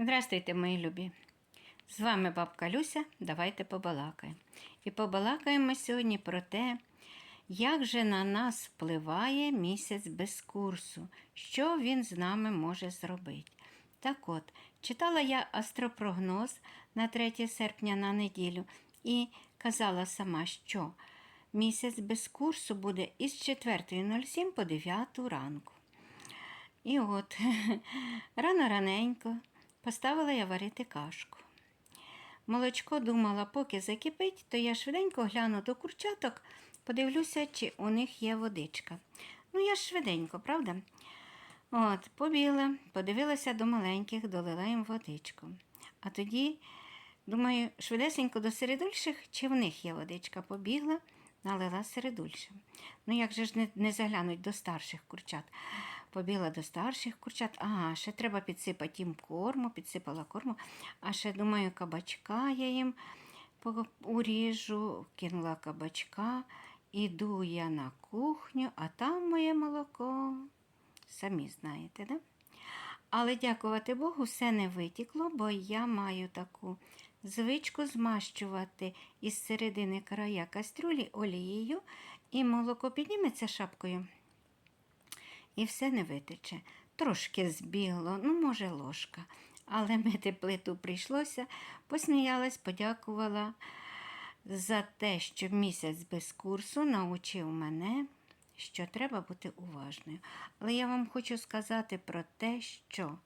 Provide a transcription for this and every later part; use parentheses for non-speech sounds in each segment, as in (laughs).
Здрастуйте, мої любі! З вами бабка Люся. Давайте побалакаємо. І побалакаємо сьогодні про те, як же на нас впливає місяць без курсу, що він з нами може зробити. Так от, читала я астропрогноз на 3 серпня на неділю і казала сама, що місяць без курсу буде із 4.07 по 9 ранку. І от (laughs) рано раненько поставила я варити кашку. Молочко думала, поки закипить, то я швиденько гляну до курчаток, подивлюся, чи у них є водичка. Ну, я ж швиденько, правда? От, побігла, подивилася до маленьких, долила їм водичку. А тоді, думаю, швидесенько до середульших, чи в них є водичка, побігла, налила середульшим. Ну, як же ж не, не заглянуть до старших курчат? Побігла до старших курчат, ага, ще треба підсипати їм корму, підсипала корму, а ще, думаю, кабачка я їм уріжу, кинула кабачка, іду я на кухню, а там моє молоко. Самі знаєте, да? Але дякувати Богу, все не витікло, бо я маю таку звичку змащувати із середини края кастрюлі олією, і молоко підніметься шапкою і все не витече. Трошки збігло, ну, може, ложка. Але мити плиту прийшлося, посміялась, подякувала за те, що місяць без курсу навчив мене, що треба бути уважною. Але я вам хочу сказати про те, що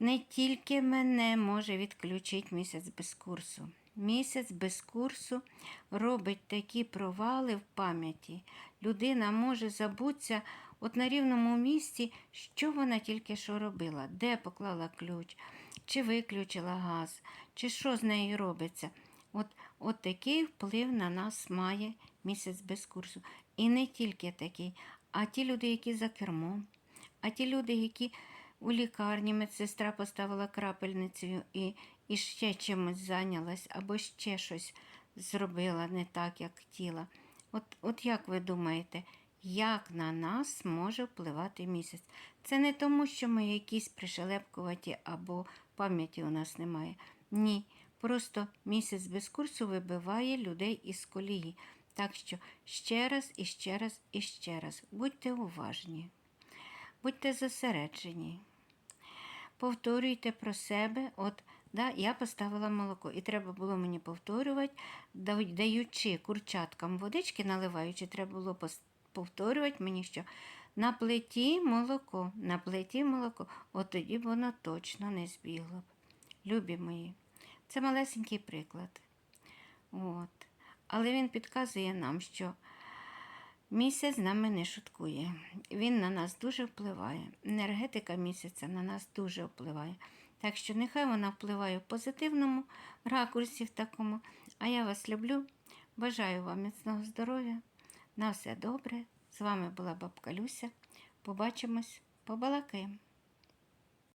не тільки мене може відключити місяць без курсу. Місяць без курсу робить такі провали в пам'яті. Людина може забутися от на рівному місці, що вона тільки що робила, де поклала ключ, чи виключила газ, чи що з нею робиться. От, от такий вплив на нас має місяць без курсу. І не тільки такий, а ті люди, які за кермом, а ті люди, які у лікарні медсестра поставила крапельницею і, і ще чимось зайнялась, або ще щось зробила не так, як хотіла. От, от як ви думаєте, як на нас може впливати місяць? Це не тому, що ми якісь пришелепкуваті або пам'яті у нас немає. Ні. Просто місяць без курсу вибиває людей із колії. Так що ще раз і ще раз і ще раз будьте уважні. Будьте зосереджені. Повторюйте про себе. От, да, я поставила молоко, і треба було мені повторювати, даючи курчаткам водички, наливаючи, треба було повторювати мені, що на плиті молоко, на плиті молоко, от тоді б воно точно не збігло б. Любі мої, це малесенький приклад. От. Але він підказує нам, що Місяць з нами не шуткує. Він на нас дуже впливає. Енергетика місяця на нас дуже впливає. Так що нехай вона впливає в позитивному ракурсі в такому. А я вас люблю. Бажаю вам міцного здоров'я. На все добре. З вами була бабка Люся. Побачимось, побалакаємо.